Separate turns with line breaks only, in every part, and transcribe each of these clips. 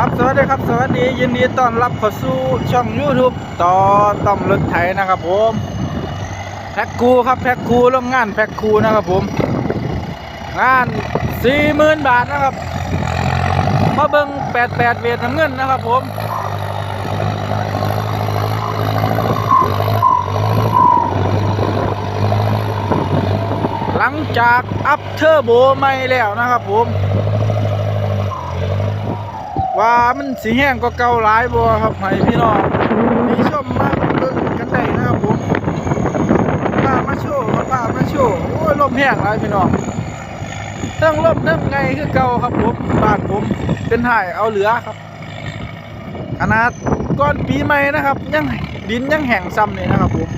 ครับสวัสดีครับสวัสดียินดีต้อนรับเข้าสู่ช่อง YouTube ต่อต้อมรถไถนะครับผมแพ็คคูครับแพ็คคูโรงงานแพ็คคูนะครับผม งาน40,000บาทนะครับมาเบิ่ง88เวทน้ำเงินนะครับผมหลังจากอัพเทอร์โบใหม่แล้วนะครับผม ว่ามันสีแห้งก็เก่าหลายบ่ครับให้พี่น้องมีชมมาเบิ่งกันได้นะครับผมพามาโชว์พามาโชว์โอ้ยลมแห้งหลายพี่น้องทั้งลมทั้งไงคือเก่าครับผมบ้านผมเป็นถ่ายเอาเหลือครับขนาดก่อนปีใหม่นะครับยังดินยังแห้งซ้ำเลยนะครับผม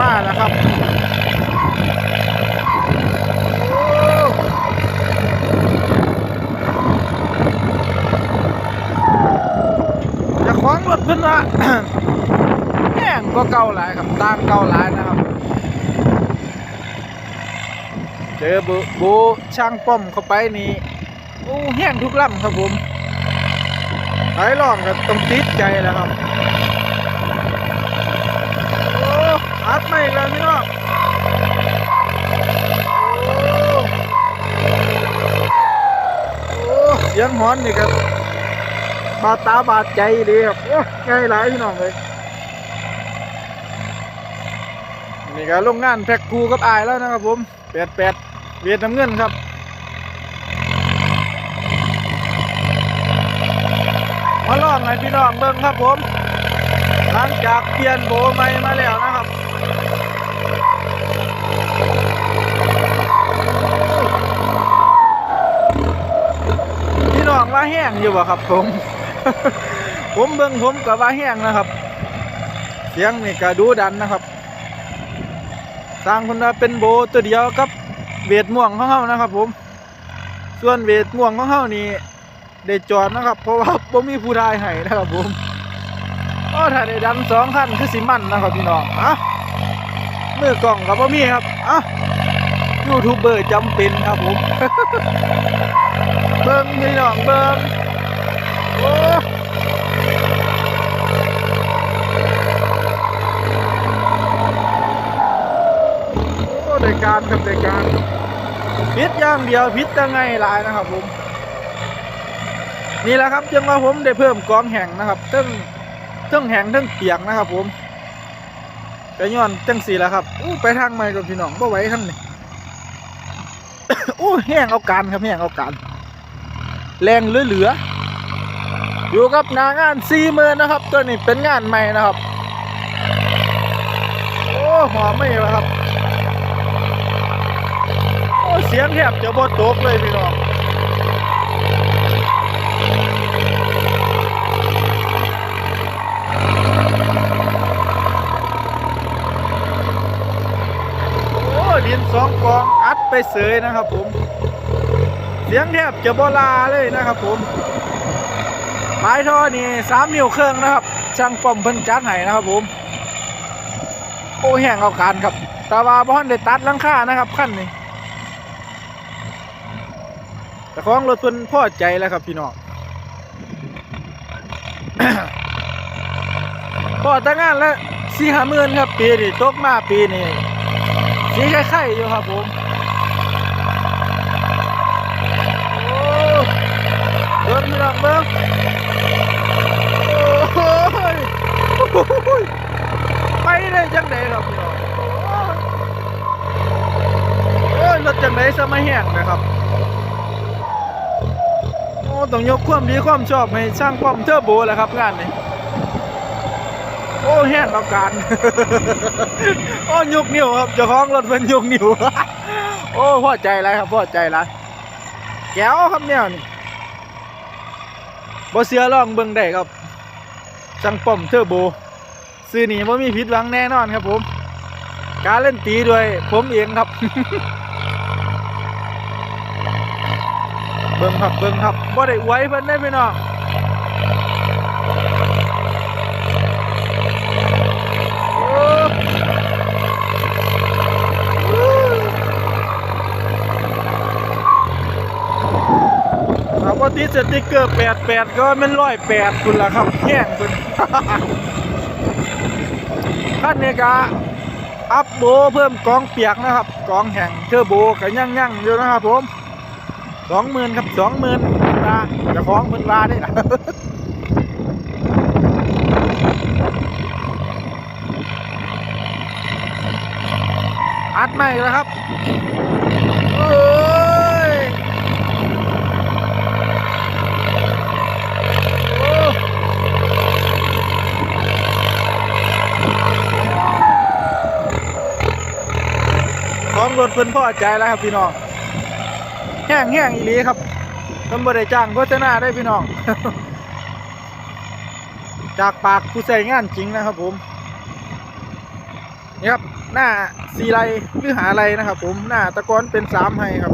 มาแล้วครับโอ้ เจะคล้าของรถ เพิ่นว่าแห้งก็เก่าหลายครับต่างเก่าหลายนะครับ เจอบุบูช่างป้อมเข้าไปนี่โอ้แห้งทุกลำครับผมสายล่องก็ต้องติดใจแล้วครับโอ้อัดไม่แล้วพี่น้องโอ้โอ้เสียงหอนนี่ครับ บาดตาบาดใจดีครับโอ้ง่ายหลายพี่น้องเลยนี่ก็โรงงานแพ็คคูกับอายแล้วนะครับผมแปดแปดเวียดน้ำเงินครับมาลองให้พี่น้องเบิ่งครับผม หลังจากเปลี่ยนโบใหม่มาแล้วนะครับพี่น้องว่าแห้งอยู่บ่ครับผม ผมเบิ่งผมกับว่าแห้งนะครับ เสียงนี่ก็ดูดันนะครับสร้างคนว่าเป็นโบตัวเดียวกับเวทม่วงของเฮานะครับ ผม ส่วนเวทม่วงของเฮานี่ได้จอดนะครับ เพราะว่าผมมีผู้ทายให้นะครับ ผมก็ถ้าได้ดันสองขั้นคือสิมันนะครับพี่น้องอะมือกล่องกับบ่อมีครับอะยูทูบเบอร์จำเป็นครับผม เบิ้งพี่น้องเบิ้ง โอ้โอ้ได้การครับได้การพิษอย่างเดียวพิษยังไงหลายนะครับผม นี่แหละครับจังว่าผมได้เพิ่มกองแห่งนะครับทั้งทั้งแห่งทั้งเปียกนะครับผมแต่ย้อนจังสีแล้วครับอู้ไปทางใหม่กับพี่น้องบ่ไหวทั้งนี้โอ้แห้งเอาการครับแห้งเอาการแรงเหลือๆ อยู่กับหนางานสี่หมื่นนะครับ ตัวนี้เป็นงานใหม่นะครับ โอ้หอมไม่แล้วครับ โอ้เสียงแทบจะบดตกเลยพี่น้องโอ้ดินสองกองอัดไปเสยนะครับผม เสียงแทบจะบลาเลยนะครับผม ปลายท่อนี่สามนิ้วเครื่องนะครับ ช่างป้อมเพิ่นจัดให้นะครับผม โอ้แห้งเอาการครับแต่ว่าบ่ทันได้ตัดลังคานะครับขั้นนี้แต่ของรถเพิ่นพอใจแล้วครับพี่น้องพอแต่งงานแล้วสี่ห้าหมื่นครับปีนี้ตกมาปีนี้สีไข่ๆอยู่ครับผมเบิ้งพี่น้องเบิ้ง ยโอ้ยไปได้จังไดครับพี่น้องโอ้ยรถจังไดสมัยแห้งนะครับ โอ้ต้องยกความดีความชอบให้ช่างป้อมเทอร์โบแหละครับงานนี้โอ้แห้งเอาการโอ้ยกนิ้วครับเจ้าของรถเป็นยกนิ้วโอ้พอใจแล้วครับพอใจแล้วแก้วครับแนวนี่บ่เสือลองเบิ่งได้ครับ จังป้อมเทอร์โบซื้อนี่บ่มีผิดหวังแน่นอนครับผม การเล่นตีด้วยผมเองครับ เบิ่งครับเบิ่งครับบ่ได้ไว้เพิ่นได้พี่น้องโอ้ ครับว่า ติดสติกเกอร์แปดแปดก็เป็นร้อยแปดคุณล่ะครับแห้งคุณขั้นนี้กะอัพโบเพิ่มกองเปียกนะครับกองแห่งเทอร์โบก็ยั่งยั่งอยู่นะครับผมสองหมื่นครับสองหมื่นนะจะฟ้องเพิ่นลาได้นะอัดใหม่แล้วครับเอ้ยโอ้ ของรถเพิ่นพ่อใจแล้วครับพี่น้องแห้งแห้งอีหลีครับเพิ่นบ่ได้จ้างโฆษณาได้พี่น้อง จากปากผู้ใช้งานจริงนะครับผมนี่ครับหน้าสีไรหรือหาไรนะครับ ผมหน้าตะกอนเป็นสามให้ครับ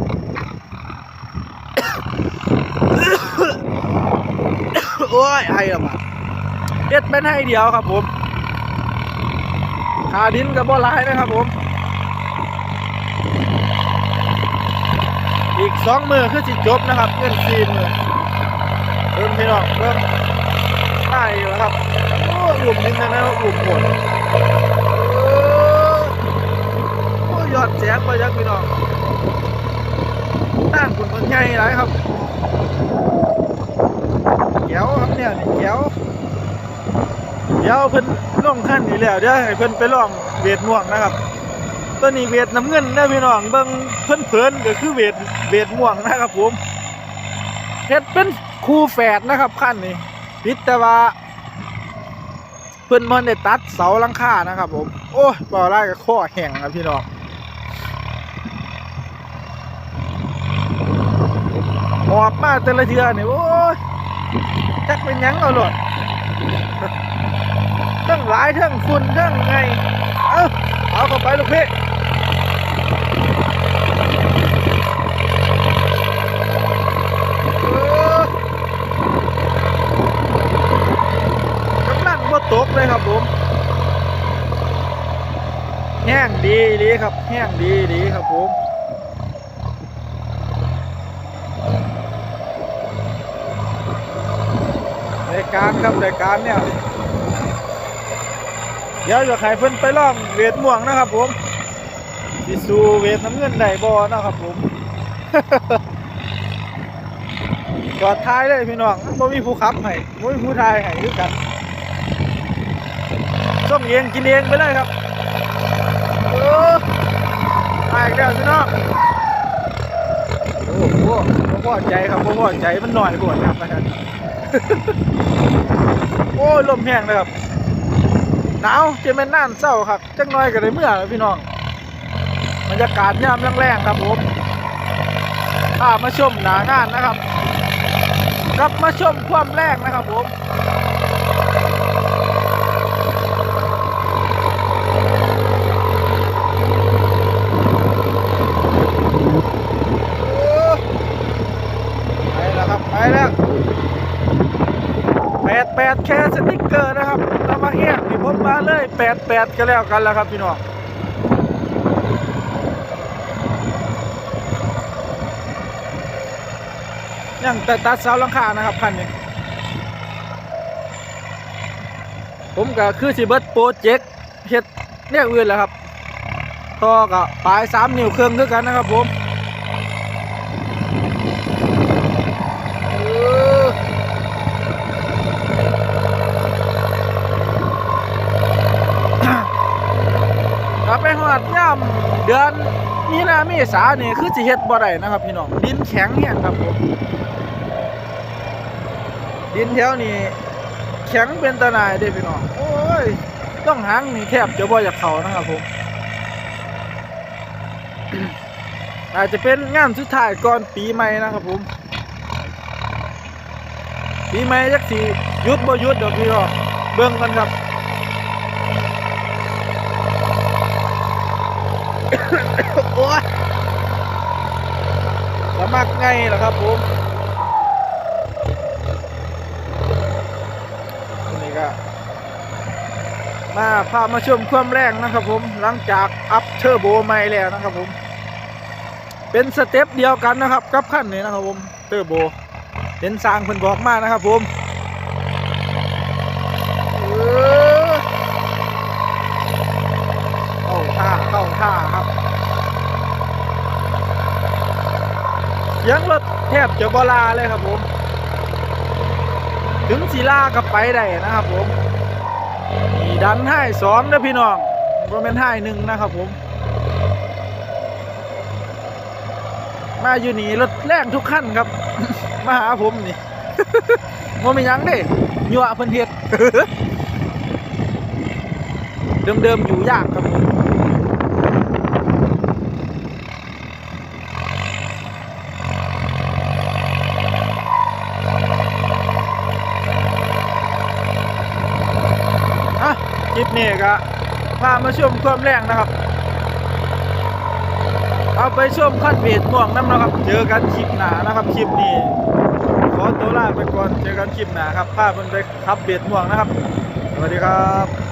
โอ้ยไอ้ละมาเอ็ดเป็นให้เดียวครับผมขาดินกับบ่อลายนะครับผม อีกสองมือคือสิจบนะครับเงินสี่มือเริ่มพี่น้องเริ่มได้อยู่แล้วครับโอ้หลุมนิดนึงนะหลุมหมดโอ้ยอดแจกไปยักพี่น้องตั้งคุณคนใหญ่หลายครับเขียวครับเนี่ยนี่เขียวเดี๋ยวเพิ่นล่องขั้นนี่แล้วเดี๋ยวให้เพิ่นไปล่องเวทม่วงนะครับ ตัวนี้เวทน้ำเงินนะพี่น้องเบิ่งเพิ่นเพิ่นก็คือเวทเวทม่วงนะครับผมเฮ็ดเป็นคู่แฝดนะครับขั้นนี้พิดแต่ว่าเพื่อนมันได้ตัดเสาลังค่านะครับผม โอ้ยเปล่าไรกับข้อแห้งครับพี่น้องหอบมาแต่ละเทือนี่โอ้ยจักเป็นยังเอาหลดทั้งหลายทั้งฝุ่นทั้งไง เอาเอาเข้าไปลูกพี่อกำลังบ่ ตกเลยครับผมแห้งดีดีครับ แห้งดีดีครับผมในการครับในการเนี่ยเดี๋ยวจะใครเพิ่นไปล่องเวทม่วงนะครับผมสิสูเวทน้ำเงินได้บ่นะครับผมจอดท้ายเลยพี่น้องบ่มีผู้ขับให้บ่มีผู้ทายให้คือกัน ต้องเองกินเองไปเลยครับโอ้ตายแล้วพี่น้องโอ้โหบ่พอใจครับบ่พอใจมันหน่อยปวดครับโอ้ยลมแห้งเลยครับหนาวจะเป็นน่านเศร้าครับจักหน้อยก็ได้เมื่อพี่น้องบรรยากาศยามแรงๆครับผมถ้ามาชมหนางานนะครับกลับมาชมความแรงนะครับผม ไปแล้วครับ ไปแล้วแปดแปดแค่สติ๊กเกอร์นะครับแล้วมาแห้งนี่ผมมาเลยแป ดแปดก็แล้วกันแล้วครับพี่น้องยังแต่ตัดเสาหลังคานะครับคันนี้ผมก็คือสิเบิร์ตโปรเจกต์เฮ็ดเนี่ยอื่นแล้วครับต่อกับปลายสามนิ้วเครื่องคือกันนะครับผม เออถ้าไปหอดย่ำ เดือนมีนาเมษาเนี่ยคือสิเฮ็ดบ่ได้นะครับ พี่น้องดินแข็งเนี่ยครับผมดินแถวนี้แข็งเป็นตะนายเด้พี่น้องโอ้ยต้องหางนี่แทบจะบ่อยากเขานะครับผมอาจจะเป็นงานสุดท้ายก่อนปีใหม่นะครับผมปีใหม่จักสียุดบ่ยุดดอกพี่น้องเบิ่งกันครับ โอ้ย สมัครไงล่ะครับผมนี่ก็มาพามาชมความแรงนะครับผมหลังจากอัพเทอร์โบใหม่แล้วนะครับผม เป็นสเต็ปเดียวกันนะครับกับขั้นนี้นะครับผมเทอร์โบเป็นสร้างเพิ่นบอกมากนะครับผมเออเข้าท่าเข้าท่าครับ เสียงรถแท บจะบลาเลยครับผม ถึงสีลากับไปได้นะครับผมดันให้สองนะพี่น้องบ่เป็นให้หนึ่งนะครับผม มาอยู่นี่รถแรงทุกขั้นครับ มาหาผมนี่ว่าไม่ยังเด้ยัวเพิ่นเฮ็ดเดิมๆอยู่ยากครับผม คลิปนี้ก็พามาชมความแรงนะครับ เอาไปชมขั้นเวทม่วงน้ำนะครับ เจอกันคลิปหนานะครับคลิปนี้ขอตัวลาไปก่อนเจอกันคลิปหนาครับพาเพิ่นไปขับเวทม่วงนะครับ สวัสดีครับ